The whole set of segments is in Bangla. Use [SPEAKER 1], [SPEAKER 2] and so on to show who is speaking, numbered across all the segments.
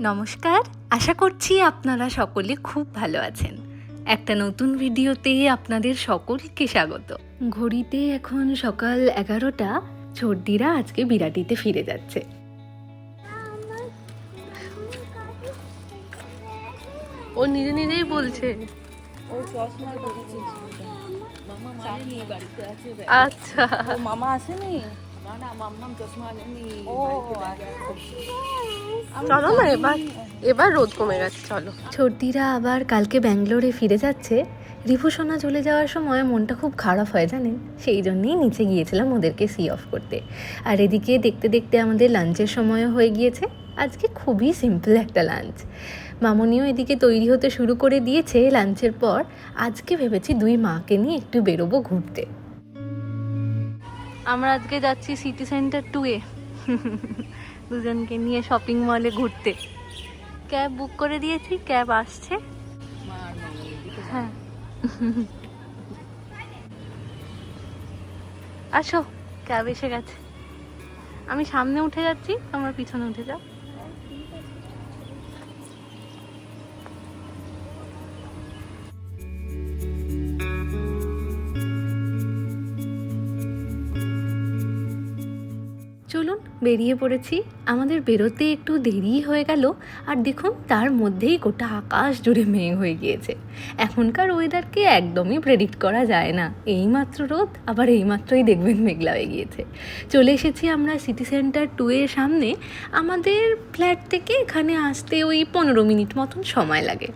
[SPEAKER 1] নমস্কার। আশা করছি আপনারা সকলে খুব ভালো আছেন। একটা নতুন ভিডিওতে আপনাদের সকলকে স্বাগত। ঘড়িতে এখন সকাল এগারোটা ছোটদিরা আজকে বিরাটিতে ফিরে যাচ্ছে।
[SPEAKER 2] ও নিজে নিজেই বলছে। আচ্ছা।
[SPEAKER 3] মামা আসেনি?
[SPEAKER 2] চলো না এবার এবার রোদ কমে গেছে চলো।
[SPEAKER 1] ছোটদিরা আবার কালকে ব্যাঙ্গালোরে ফিরে যাচ্ছে। রিভূষণা চলে যাওয়ার সময় মনটা খুব খারাপ হয় জানেন? সেই জন্যেই নিচে গিয়েছিলাম ওদেরকে সি অফ করতে। আর এদিকে দেখতে দেখতে আমাদের লাঞ্চের সময়ও হয়ে গিয়েছে। আজকে খুবই সিম্পল একটা লাঞ্চ। মামনিও এদিকে তৈরি হতে শুরু করে দিয়েছে লাঞ্চের পর। আজকে ভেবেছি দুই মাকে নিয়ে একটু বেরোবো ঘুরতে।
[SPEAKER 2] আমরা আজকে যাচ্ছি সিটি সেন্টার টুয়ে দুজনকে নিয়ে শপিং মলে ঘুরতে। ক্যাব বুক করে দিয়েছি ক্যাব আসছে। হ্যাঁ। আসো ক্যাব এসে গেছে। আমি সামনে উঠে যাচ্ছি, তোমরা পিছনে উঠে যাও।
[SPEAKER 1] বেরিয়ে পড়েছি। আমাদের বেরোতে একটু দেরি হয়ে গেল আর দেখুন তার মধ্যেই গোটা আকাশ জুড়ে মেঘ হয়ে গিয়েছে। এখনকার ওয়েদারকে একদমই প্রেডিক্ট করা যায় না। এইমাত্র রোদ, আবার এইমাত্রই দেখবেন মেঘলা হয়ে গিয়েছে। চলে এসেছি আমরা সিটি সেন্টার টু এর সামনে। আমাদের ফ্ল্যাট থেকে এখানে আসতে ওই পনেরো মিনিট মতন সময় লাগে।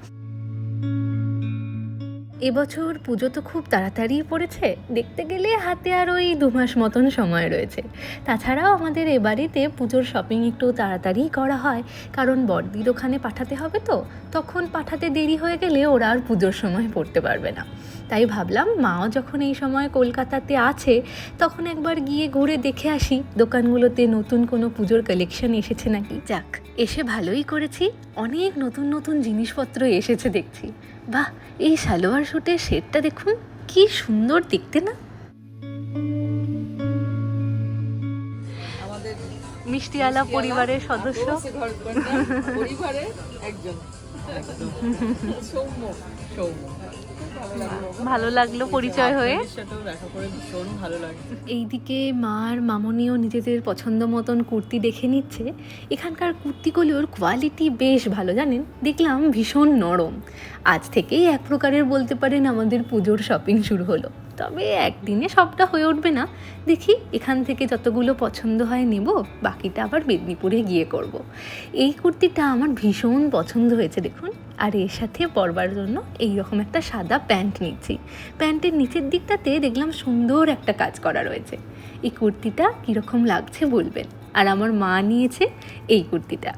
[SPEAKER 1] এবছর পুজো তো খুব তাড়াতাড়ি পড়েছে। দেখতে গেলে হাতে আর ওই দু মাস মতন সময় রয়েছে। তাছাড়াও আমাদের এ বাড়িতে পুজোর শপিং একটু তাড়াতাড়ি করা হয়। কারণ বড়দির ওখানে পাঠাতে হবে তো। তখন পাঠাতে দেরি হয়ে গেলে ওরা আর পুজোর সময় পড়তে পারবে না। তাই ভাবলাম মাও যখন এই সময় কলকাতাতে আছে, তখন একবার গিয়ে ঘুরে দেখে আসি। দোকানগুলোতে নতুন কোনো পুজোর কালেকশন এসেছে নাকি? যাক, এসে ভালোই করেছি। অনেক নতুন নতুন জিনিসপত্র এসেছে দেখছি। বাহ এই সালোয়ার শুটের শেডটা দেখুন কি সুন্দর দেখতে না?
[SPEAKER 2] মিষ্টিওয়ালা পরিবারের সদস্য।
[SPEAKER 3] পরিবারের একজন। সৌম্য। সৌম্য। ভালো লাগল
[SPEAKER 2] পরিচয় হয়ে।
[SPEAKER 1] এইদিকে মার মামনিও নিজেদের পছন্দ মতন কুর্তি দেখে নিচ্ছে। এখানকার কুর্তিগুলোর কোয়ালিটি বেশ ভালো জানেন? দেখলাম ভীষণ নরম। আজ থেকেই এক প্রকারের বলতে পারেন আমাদের পুজোর শপিং শুরু হলো। তবে একদিনে সবটা হয়ে উঠবে না। দেখি এখান থেকে যতগুলো পছন্দ হয় নেব, বাকিটা আবার মেদিনীপুরে গিয়ে করব। এই কুর্তিটা আমার ভীষণ পছন্দ হয়েছে, দেখুন। আর এর সাথে পরবার জন্য এই রকম একটা সাদা প্যান্ট নিচ্ছি। প্যান্টের নিচের দিকটাতে দেখলাম সুন্দর একটা কাজ করা রয়েছে। এই কুর্তিটা কীরকম লাগছে বলবেন? আর আমার মা নিয়েছে এই কুর্তিটা।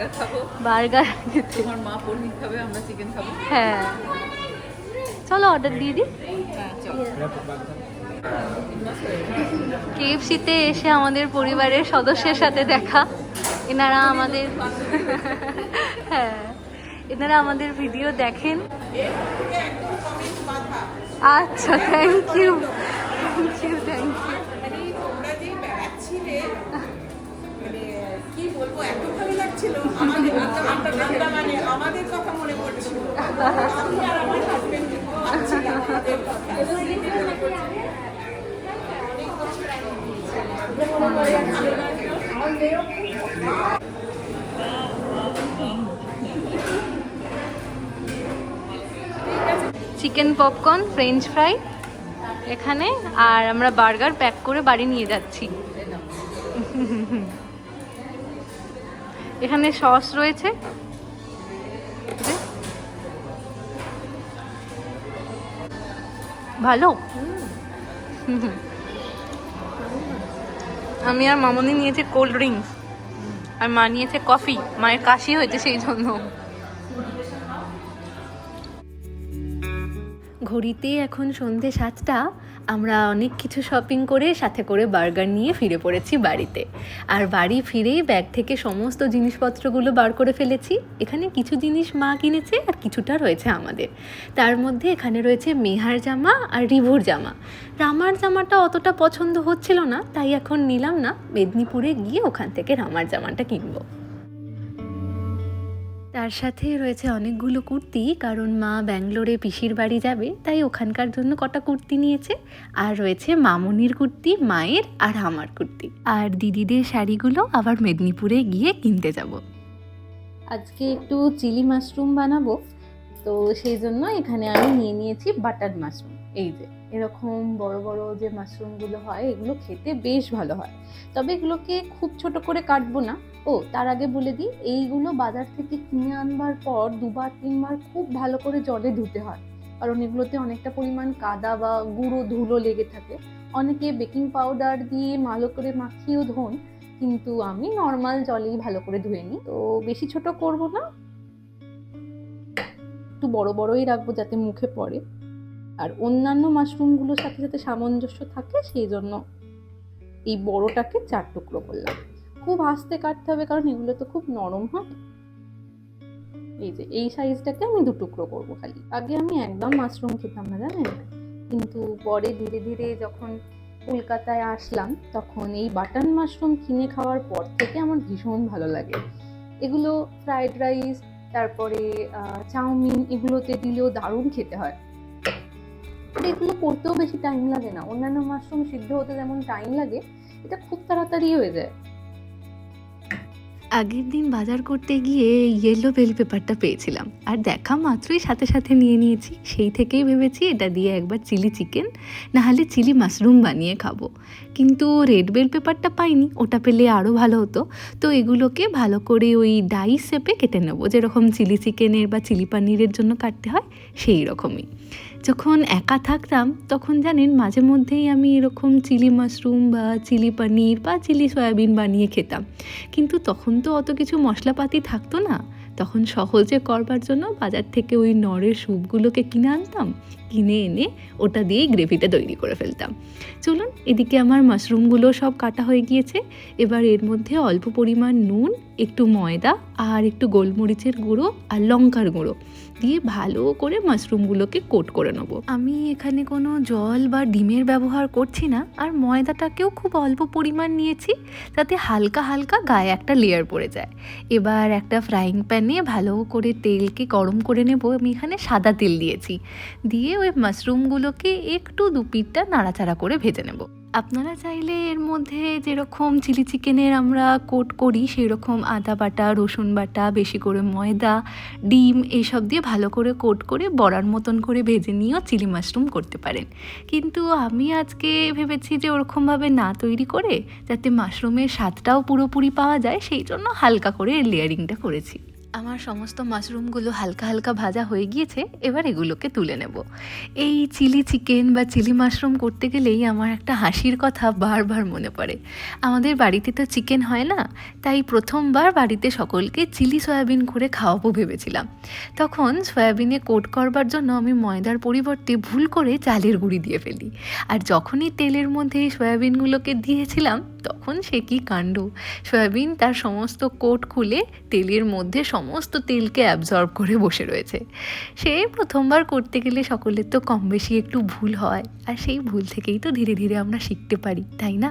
[SPEAKER 3] বার্গার খাব।
[SPEAKER 2] বার্গার।
[SPEAKER 3] তোমার মা পনির খাবে আমরা চিকেন খাব।
[SPEAKER 2] হ্যাঁ। চলো অর্ডার দিয়ে দিই।
[SPEAKER 3] হ্যাঁ
[SPEAKER 2] কেএফসিতে এসে আমাদের পরিবারের সদস্যের সাথে দেখা। এনারা আমাদের হ্যাঁ। এনারা আমাদের ভিডিও দেখেন। আচ্ছা thank you thank you thank you
[SPEAKER 4] আমরা মানে আমাদের কথা মনে পড়ছিল।
[SPEAKER 2] চিকেন পপকর্ন ফ্রেঞ্চ ফ্রাই এখানে, আর আমরা বার্গার প্যাক করে বাড়ি নিয়ে যাচ্ছি এখানে সস রয়েছে। ভালো? আমি আর মামনি নিয়েছে কোল্ড ড্রিঙ্কস। আর মা নিয়েছে কফি। মায়ের কাশি হয়েছে সেই জন্য।
[SPEAKER 1] ঘড়িতে এখন সন্ধে সাতটা। আমরা অনেক কিছু শপিং করে, সাথে করে বার্গার নিয়ে ফিরে পড়েছি বাড়িতে। আর বাড়ি ফিরেই ব্যাগ থেকে সমস্ত জিনিসপত্রগুলো বার করে ফেলেছি। এখানে কিছু জিনিস মা কিনেছে আর কিছুটা রয়েছে আমাদের। তার মধ্যে এখানে রয়েছে মেহার জামা আর রিভুর জামা। রামার জামাটা অতটা পছন্দ হচ্ছিল না, তাই এখন নিলাম না। মেদিনীপুরে গিয়ে ওখান থেকে রামার জামাটা কিনবো। তার সাথে রয়েছে অনেকগুলো কুর্তি, কারণ মা ব্যাঙ্গালোরে পিসির বাড়ি যাবে, তাই ওখানকার জন্য কটা কুর্তি নিয়েছে। আর রয়েছে মামনির কুর্তি, মায়ের আর আমার কুর্তি। আর দিদিদের শাড়িগুলো আবার মেদিনীপুরে গিয়ে কিনতে যাব। আজকে একটু চিলি মাশরুম বানাবো, তো সেই জন্য এখানে আমি নিয়ে নিয়েছি বাটার মাশরুম। এই যে, এরকম বড় বড় যে মাশরুমগুলো হয়, এগুলো খেতে বেশ ভালো হয়। তবে এগুলোকে খুব ছোট করে কাটবো না ও, তার আগে বলে দিই, এইগুলো বাজার থেকে কিনে আনবার পর দুবার, তিনবার খুব ভালো করে জলে ধুতে হয়। কারণ এগুলোতে অনেকটা পরিমাণ কাদা বা গুঁড়ো ধুলো লেগে থাকে। অনেকে বেকিং পাউডার দিয়ে ভালো করে মাখিয়েও ধোন, কিন্তু আমি নর্মাল জলেই ভালো করে ধুয়ে নিই। তো বেশি ছোট করব না। একটু বড় বড়ই রাখব যাতে মুখে পড়ে। আর অন্যান্য মাশরুমগুলোর সাথে সাথে সামঞ্জস্য থাকে, সেই জন্য এই বড়টাকে চার টুকরো করলাম। খুব আস্তে কাটতে হবে, কারণ এগুলো তো খুব নরম হয়। এই যে, এই সাইজটাকে আমি দু টুকরো করব খালি। আগে আমি একদম মাশরুম খেতাম না, জানেন? কিন্তু পরে ধীরে ধীরে যখন কলকাতায় আসলাম, তখন এই বাটন মাশরুম কিনে খাওয়ার পর থেকে আমার ভীষণ ভালো লাগে। এগুলো ফ্রাইড রাইস তারপরে চাউমিন এগুলোতে দিলেও দারুণ খেতে হয়। এগুলো করতেও বেশি টাইম লাগে না। অন্যান্য মাশরুম সিদ্ধ হতে যেমন টাইম লাগে, এটা খুব তাড়াতাড়ি হয়ে যায়। আগের দিন বাজার করতে গিয়ে ইয়েলো বেল পেপারটা পেয়েছিলাম। আর দেখা মাত্রই সাথে সাথে নিয়ে নিয়েছি। সেই থেকেই ভেবেছি এটা দিয়ে একবার চিলি চিকেন নাহলে চিলি মাশরুম বানিয়ে খাব। কিন্তু রেড বেল পেপারটা পাইনি, ওটা পেলে আরও ভালো হতো। তো এগুলোকে ভালো করে ওই ডাই শেপে কেটে নেব। যেরকম চিলি চিকেনের বা চিলি পানিরের জন্য কাটতে হয়, সেই রকমই। যখন একা থাকতাম, তখন জানেন মাঝে মধ্যেই আমি এরকম চিলি মাশরুম বা চিলি পনির বা চিলি সয়াবিন বানিয়ে খেতাম। কিন্তু তখন তো অত কিছু মশলাপাতি থাকতো না। তখন সহজে করবার জন্য বাজার থেকে ওই নরের স্যুপগুলোকে কিনে আনতাম কিনে এনে ওটা দিয়েই গ্রেভিটা তৈরি করে ফেলতাম। চলুন, এদিকে আমার মাশরুমগুলো সব কাটা হয়ে গিয়েছে। এবার এর মধ্যে অল্প পরিমাণ নুন, একটু ময়দা আর একটু গোলমরিচের গুঁড়ো আর লঙ্কার গুঁড়ো দিয়ে ভালো করে মাশরুমগুলোকে কোট করে নেব। আমি এখানে কোনো জল বা ডিমের ব্যবহার করছি না আর ময়দাটাকেও খুব অল্প পরিমাণ নিয়েছি যাতে হালকা হালকা গায়ে একটা লেয়ার পড়ে যায়। এবার একটা ফ্রাইং প্যানে ভালো করে তেলকে গরম করে নেব। আমি এখানে সাদা তেল দিয়েছি। দিয়ে ওই মাশরুমগুলোকে একটু দুপিটটা নাড়াচাড়া করে ভেজে নেব। আপনারা চাইলে এর মধ্যে যেরকম চিলি চিকেনের আমরা কোট করি সেই রকম আদা বাটা, রসুন বাটা, বেশি করে ময়দা, ডিম এইসব দিয়ে ভালো করে কোট করে বড়ার মতন করে ভেজে নিয়েও চিলি মাশরুম করতে পারেন। কিন্তু আমি আজকে ভেবেছি যে ওরকমভাবে না তৈরি করে, যাতে মাশরুমের স্বাদটাও পুরোপুরি পাওয়া যায়, সেই জন্য হালকা করে লেয়ারিংটা করেছি। আমার সমস্ত মাশরুমগুলো হালকা হালকা ভাজা হয়ে গিয়েছে, এবার এগুলোকে তুলে নেব। এই চিলি চিকেন বা চিলি মাশরুম করতে গেলেই আমার একটা হাসির কথা বারবার মনে পড়ে। আমাদের বাড়িতে তো চিকেন হয় না, তাই প্রথমবার বাড়িতে সকলকে চিলি সয়াবিন করে খাওয়াবো ভেবেছিলাম। তখন সয়াবিনে কোট করবার জন্য আমি ময়দার পরিবর্তে ভুল করে চালের গুঁড়ি দিয়ে ফেলি। আর যখনই তেলের মধ্যে সয়াবিনগুলোকে দিয়েছিলাম তখন সে কি কাণ্ড? সয়াবিন তার সমস্ত কোট খুলে তেলের মধ্যে সমস্ত তেলকে অ্যাবজর্ব করে বসে রয়েছে। সে প্রথমবার করতে গেলে সকলের তো কম বেশি একটু ভুল হয়, আর সেই ভুল থেকেই তো ধীরে ধীরে আমরা শিখতে পারি, তাই না?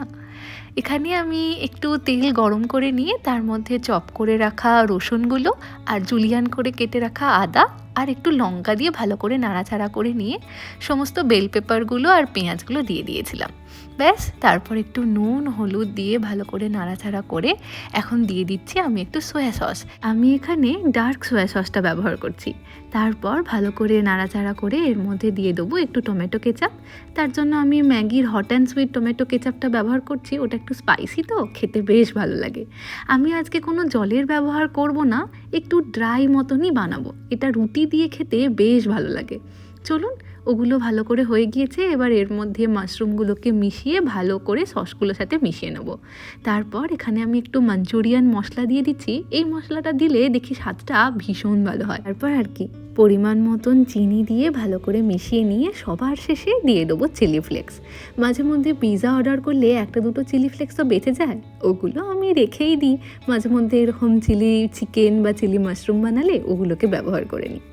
[SPEAKER 1] এখানে আমি একটু তেল গরম করে নিয়ে তার মধ্যে চপ করে রাখা রসুনগুলো আর জুলিয়ান করে কেটে রাখা আদা আর একটু লঙ্কা দিয়ে ভালো করে নাড়াচাড়া করে নিয়ে সমস্ত বেল পেপারগুলো আর পেঁয়াজগুলো দিয়ে দিয়েছিলাম। ব্যাস, তারপর একটু নুন, হলুদ দিয়ে ভালো করে নাড়াচাড়া করে এখন দিয়ে দিচ্ছি আমি একটু সয়া সস আমি এখানে ডার্ক সয়া সসটা ব্যবহার করছি। তারপর ভালো করে নাড়াচাড়া করে এর মধ্যে দিয়ে দেবো একটু টমেটো কেচাপ তার জন্য আমি ম্যাগির হট অ্যান্ড সুইট টমেটো কেচাপটা ব্যবহার করছি। ওটা একটু স্পাইসি তো, খেতে বেশ ভালো লাগে। আমি আজকে কোনো জলের ব্যবহার করব না, একটু ড্রাই মতনই বানাবো। এটা রুটি দিয়ে খেতে বেশ ভালো লাগে। চলুন, ওগুলো ভালো করে হয়ে গিয়েছে, এবার এর মধ্যে মাশরুমগুলোকে মিশিয়ে ভালো করে সসগুলোর সাথে মিশিয়ে নেব। তারপর এখানে আমি একটু মাঞ্চুরিয়ান মশলা দিয়ে দিচ্ছি। এই মশলাটা দিলে দেখি স্বাদটা ভীষণ ভালো হয়। তারপর আর কি। পরিমাণ মতন চিনি দিয়ে ভালো করে মিশিয়ে নিয়ে সবার শেষে দিয়ে দেবো চিলি ফ্লেক্স মাঝে মধ্যে পিৎজা অর্ডার করলে একটা দুটো চিলি ফ্লেক্স তো বেঁচে যায়, ওগুলো আমি রেখেই দিই। মাঝে মধ্যে এরকম চিলি চিকেন বা চিলি মাশরুম বানালে ওগুলোকে ব্যবহার করে নিই।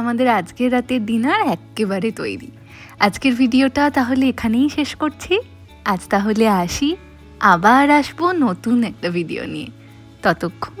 [SPEAKER 1] আমাদের আজকের রাতের ডিনার একেবারে তৈরি। আজকের ভিডিওটা তাহলে এখানেই শেষ করছি। আজ তাহলে আসি, আবার আসব নতুন একটা ভিডিও নিয়ে। ততক্ষণ